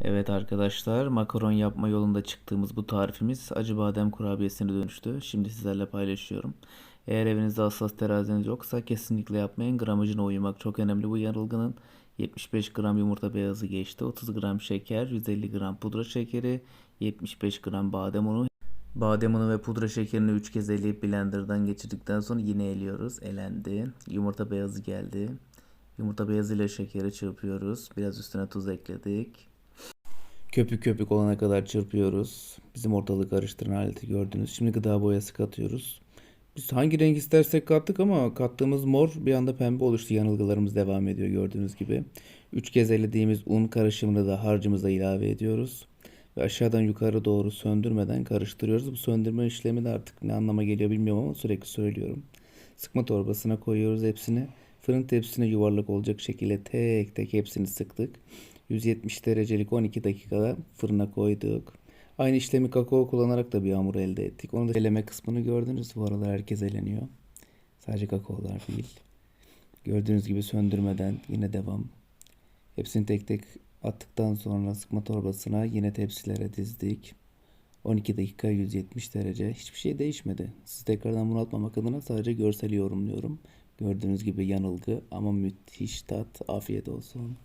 Evet arkadaşlar, makaron yapma yolunda çıktığımız bu tarifimiz acı badem kurabiyesine dönüştü. Şimdi sizlerle paylaşıyorum. Eğer evinizde hassas teraziniz yoksa kesinlikle yapmayın. Gramajına uymak çok önemli bu yanılgının. 75 gram yumurta beyazı geçti. 30 gram şeker, 150 gram pudra şekeri, 75 gram badem unu. Badem unu ve pudra şekerini 3 kez eleyip blenderdan geçirdikten sonra yine eliyoruz. Elendi. Yumurta beyazı geldi. Yumurta beyazıyla şekeri çırpıyoruz. Biraz üstüne tuz ekledik. Köpük köpük olana kadar çırpıyoruz. Bizim ortalığı karıştıran aleti gördünüz. Şimdi gıda boyası katıyoruz. Biz hangi renk istersek kattık ama kattığımız mor bir anda pembe oluştu. Yanılgılarımız devam ediyor gördüğünüz gibi. Üç kez elediğimiz un karışımını da harcımıza ilave ediyoruz. Ve aşağıdan yukarı doğru söndürmeden karıştırıyoruz. Bu söndürme işlemi de artık ne anlama geliyor bilmiyorum ama sürekli söylüyorum. Sıkma torbasına koyuyoruz hepsini. Fırın tepsisine yuvarlak olacak şekilde tek tek hepsini sıktık. 170 derecelik 12 dakikada fırına koyduk. Aynı işlemi kakao kullanarak da bir hamur elde ettik. Onu da eleme kısmını gördünüz. Bu aralar herkes eleniyor. Sadece kakaolar değil. Gördüğünüz gibi söndürmeden yine devam. Hepsini tek tek attıktan sonra sıkma torbasına yine tepsilere dizdik. 12 dakika 170 derece. Hiçbir şey değişmedi. Sizi tekrardan bunaltmamak adına sadece görseli yorumluyorum. Gördüğünüz gibi yanılgı ama müthiş tat. Afiyet olsun.